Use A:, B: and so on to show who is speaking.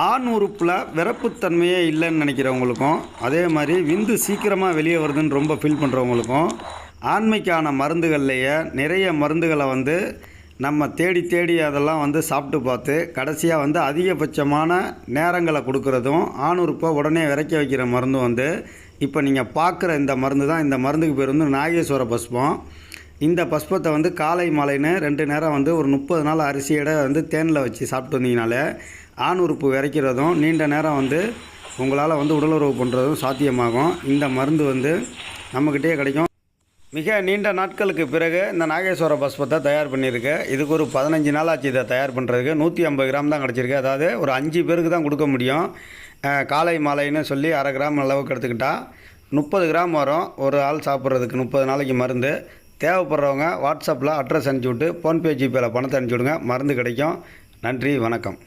A: ஆண் உறுப்பில் விறப்புத்தன்மையே இல்லைன்னு நினைக்கிறவங்களுக்கும் அதே மாதிரி விந்து சீக்கிரமாக வெளியே வருதுன்னு ரொம்ப ஃபீல் பண்ணுறவங்களுக்கும் ஆண்மைக்கான மருந்துகள்லையே நிறைய மருந்துகளை வந்து நம்ம தேடி தேடி அதெல்லாம் வந்து சாப்பிட்டு பார்த்து கடைசியாக வந்து அதிகபட்சமான நேரங்களை கொடுக்குறதும் ஆணுறுப்பை உடனே விரைக்க வைக்கிற மருந்தும் வந்து இப்போ நீங்கள் பார்க்குற இந்த மருந்து தான். இந்த மருந்துக்கு பேர் வந்து நாகேஸ்வர பஸ்பம். இந்த பஸ்பத்தை வந்து காலை மாலைன்னு ரெண்டு நேரம் வந்து ஒரு முப்பது நாள் அரிசியோட வந்து தேனில் வச்சு சாப்பிட்டு வந்தீங்கனாலே ஆண் உறுப்பு விரைக்கிறதும் நீண்ட நேரம் வந்து உங்களால் வந்து உடலுறவு பண்ணுறதும் சாத்தியமாகும். இந்த மருந்து வந்து நம்மக்கிட்டே கிடைக்கும். மிக நீண்ட நாட்களுக்கு பிறகு இந்த நாகேஸ்வர பஸ்பத்தை தயார் பண்ணியிருக்கு. இதுக்கு ஒரு பதினஞ்சு நாள் ஆச்சு இதை தயார் பண்ணுறதுக்கு நூற்றி ஐம்பது கிராம் தான் கிடச்சிருக்கு. அதாவது ஒரு அஞ்சு பேருக்கு தான் கொடுக்க முடியும். காலை மாலைன்னு சொல்லி அரை கிராம் அளவுக்கு எடுத்துக்கிட்டால் முப்பது கிராம் வரும். ஒரு ஆள் சாப்பிட்றதுக்கு முப்பது நாளைக்கு மருந்து. தேவைப்படுறவங்க வாட்ஸ்அப்பில் அட்ரஸ் அனுப்பிச்சி விட்டு ஃபோன்பே ஜிபேயில் பணத்தை அனுப்பிச்சி விடுங்க. மருந்து கிடைக்கும். நன்றி வணக்கம்.